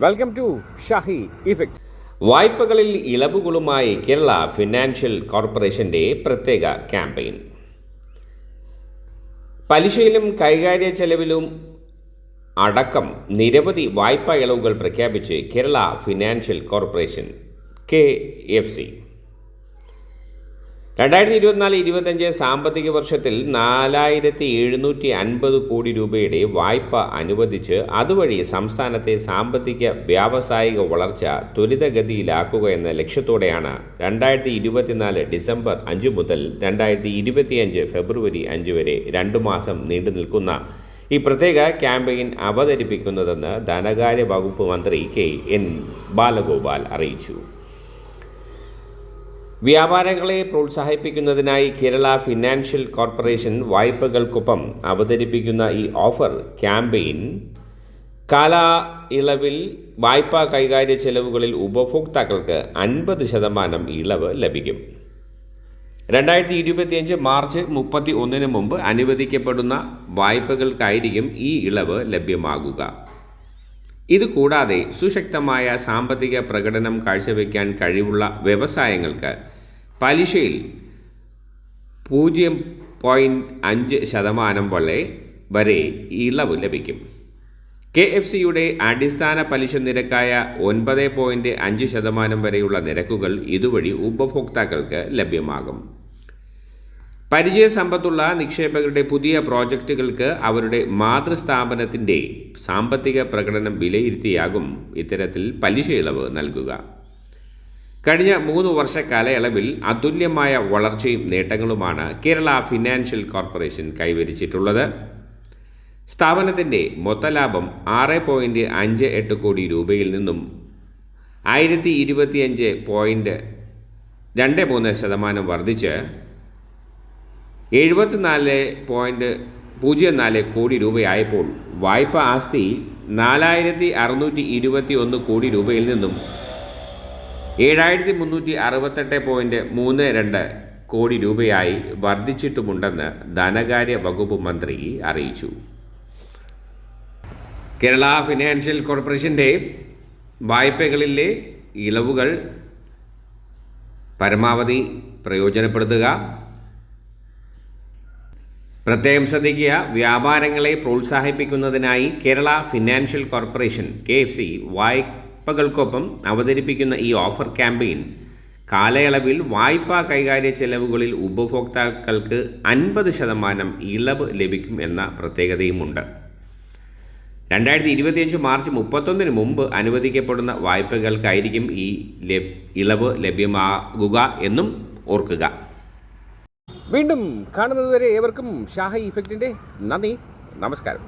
Welcome to Shahi effect വായ്പകളിൽ ഇളവുകളുമായി Kerala financial കോർപ്പറേഷന്റെ പ്രത്യേക ക്യാമ്പയിൻ. പലിശയിലും കൈകാര്യ ചെലവിലും അടക്കം നിരവധി വായ്പാ ഇളവുകൾ പ്രഖ്യാപിച്ച് Kerala financial corporation K F C. രണ്ടായിരത്തി ഇരുപത്തിനാല് ഇരുപത്തഞ്ച് സാമ്പത്തിക വർഷത്തിൽ നാലായിരത്തി എഴുന്നൂറ്റി അൻപത് കോടി രൂപയുടെ വായ്പ അനുവദിച്ച് അതുവഴി സംസ്ഥാനത്തെ സാമ്പത്തിക വ്യാവസായിക വളർച്ച ത്വരിതഗതിയിലാക്കുക എന്ന ലക്ഷ്യത്തോടെയാണ് രണ്ടായിരത്തി ഇരുപത്തിനാല് ഡിസംബർ അഞ്ച് മുതൽ രണ്ടായിരത്തി ഇരുപത്തിയഞ്ച് ഫെബ്രുവരി അഞ്ച് വരെ രണ്ടു മാസം നീണ്ടു നിൽക്കുന്ന ഈ പ്രത്യേക ക്യാമ്പയിൻ അവതരിപ്പിക്കുന്നതെന്ന് ധനകാര്യ വകുപ്പ് മന്ത്രി കെ എൻ ബാലഗോപാൽ അറിയിച്ചു. വ്യാപാരങ്ങളെ പ്രോത്സാഹിപ്പിക്കുന്നതിനായി കേരള ഫിനാൻഷ്യൽ കോർപ്പറേഷൻ വായ്പകൾക്കൊപ്പം അവതരിപ്പിക്കുന്ന ഈ ഓഫർ ക്യാമ്പയിൻ കാല ഇളവിൽ വായ്പാ കൈകാര്യ ചെലവുകളിൽ ഉപഭോക്താക്കൾക്ക് അൻപത് ശതമാനം ഇളവ് ലഭിക്കും. രണ്ടായിരത്തി ഇരുപത്തിയഞ്ച് മാർച്ച് മുപ്പത്തി ഒന്നിന് മുമ്പ് അനുവദിക്കപ്പെടുന്ന വായ്പകൾക്കായിരിക്കും ഈ ഇളവ് ലഭ്യമാകുക. ഇതുകൂടാതെ സുശക്തമായ സാമ്പത്തിക പ്രകടനം കാഴ്ചവെക്കാൻ കഴിവുള്ള വ്യവസായങ്ങൾക്ക് പലിശയിൽ പൂജ്യം പോയിന്റ് അഞ്ച് ശതമാനം വരെ വരെ ഇളവ് ലഭിക്കും. കെ എഫ് സിയുടെ അടിസ്ഥാന പലിശ നിരക്കായ ഒൻപത് പോയിന്റ് അഞ്ച് ശതമാനം വരെയുള്ള നിരക്കുകൾ ഇതുവഴി ഉപഭോക്താക്കൾക്ക് ലഭ്യമാകും. പരിചയസമ്പത്തുള്ള നിക്ഷേപകരുടെ പുതിയ പ്രോജക്റ്റുകൾക്ക് അവരുടെ മാതൃസ്ഥാപനത്തിന്റെ സാമ്പത്തിക പ്രകടനം വിലയിരുത്തിയാകും ഇത്തരത്തിൽ പലിശ ഇളവ് നൽകുക. കഴിഞ്ഞ മൂന്ന് വർഷ കാലയളവിൽ അതുല്യമായ വളർച്ചയും നേട്ടങ്ങളുമാണ് കേരള ഫിനാൻഷ്യൽ കോർപ്പറേഷൻ കൈവരിച്ചിട്ടുള്ളത്. സ്ഥാപനത്തിന്റെ മൊത്തലാഭം ആറ് പോയിന്റ് അഞ്ച് എട്ട് കോടി രൂപയിൽ നിന്നും ആയിരത്തി ഇരുപത്തിയഞ്ച് പോയിന്റ് രണ്ട് മൂന്ന് ശതമാനം വർദ്ധിച്ച് എഴുപത്തിനാല് പോയിന്റ് പൂജ്യം നാല് കോടി രൂപയായപ്പോൾ വായ്പ ആസ്തി നാലായിരത്തി അറുന്നൂറ്റി ഇരുപത്തി ഒന്ന് കോടി രൂപയിൽ നിന്നും ഏഴായിരത്തി മുന്നൂറ്റി അറുപത്തെട്ട് പോയിന്റ് മൂന്ന് രണ്ട് കോടി രൂപയായി വർദ്ധിച്ചിട്ടുമുണ്ടെന്ന് ധനകാര്യ വകുപ്പ് മന്ത്രി അറിയിച്ചു. കേരള ഫിനാൻഷ്യൽ കോർപ്പറേഷന്റെ വായ്പകളിലെ ഇളവുകൾ പരമാവധി പ്രയോജനപ്പെടുത്തുക പ്രത്യേകം ശ്രദ്ധിക്കുക വ്യാപാരങ്ങളെ പ്രോത്സാഹിപ്പിക്കുന്നതിനായി Kerala financial corporation K F C വായ്പകൾക്കൊപ്പം അവതരിപ്പിക്കുന്ന ഈ ഓഫർ ക്യാമ്പയിൻ കാലയളവിൽ വായ്പാ കൈകാര്യ ചെലവുകളിൽ ഉപഭോക്താക്കൾക്ക് അൻപത് ശതമാനം ഇളവ് ലഭിക്കും എന്ന പ്രത്യേകതയുമുണ്ട്. രണ്ടായിരത്തി ഇരുപത്തിയഞ്ച് മാർച്ച് മുപ്പത്തൊന്നിന് മുമ്പ് അനുവദിക്കപ്പെടുന്ന വായ്പകൾക്കായിരിക്കും ഈ ഇളവ് ലഭ്യമാകുക എന്നും ഓർക്കുക. വീണ്ടും കാണുന്നതുവരെ ഏവർക്കും ഷാഹി ഇഫക്റ്റിന്റെ നന്ദി നമസ്കാരം.